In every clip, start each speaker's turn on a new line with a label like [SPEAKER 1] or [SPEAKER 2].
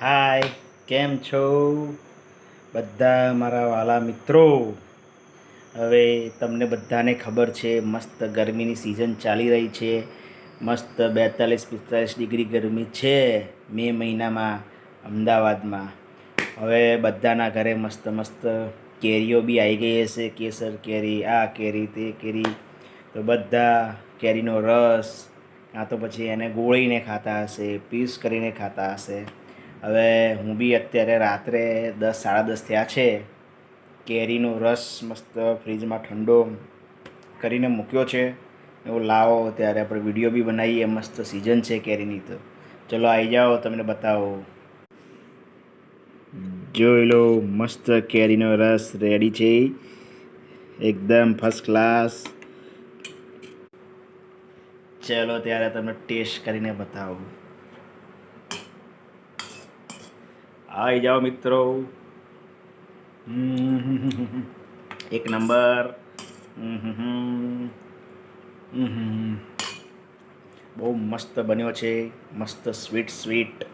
[SPEAKER 1] હાય કેમ છો? બધા મારા વાલા મિત્રો. હવે તમને બધાને ખબર છે, મસ્ત ગરમીની સિઝન ચાલી રહી છે. મસ્ત બેતાલીસ પિસ્તાલીસ ડિગ્રી ગરમી છે મે મહિનામાં અમદાવાદમાં. હવે બધાના ઘરે મસ્ત મસ્ત કેરીઓ બી આવી ગઈ હશે. કેસર કેરી, આ કેરી, તે કેરી. તો બધા કેરીનો રસ કાં તો પછી એને ગોળીને ખાતા હશે, પીસ કરીને ખાતા હશે. હવે હું બી અત્યારે રાત્રે દસ, સાડા દસ થયા છે. કેરીનો રસ મસ્ત ફ્રીજમાં ઠંડો કરીને મૂક્યો છે. એવું લાવો ત્યારે આપણે વીડિયો બી બનાવીએ, મસ્ત સિઝન છે કેરીની તો. ચલો આવી જાઓ, તમને બતાવો. જોઈ લો, મસ્ત કેરીનો રસ રેડી છે. એકદમ ફર્સ્ટ ક્લાસ ચલો ત્યારે તમને ટેસ્ટ કરીને બતાવું. આવી જાઓ મિત્રો. એક નંબર. બહુ મસ્ત બન્યો છે. મસ્ત સ્વીટ સ્વીટ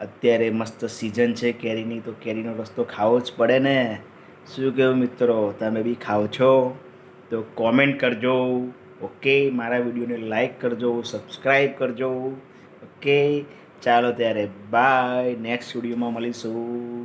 [SPEAKER 1] અત્યારે મસ્ત સિઝન છે કેરીની, તો કેરીનો રસ્તો ખાવો જ પડે ને. શું કહેવું મિત્રો? તમે બી ખાઓ છો? તો કોમેન્ટ કરજો. ઓકે મારા વિડીયોને લાઈક કરજો. સબસ્ક્રાઈબ કરજો. ઓકે ચાલો ત્યારે બાય. નેક્સ્ટ સ્ટુડિયોમાં મળીશું.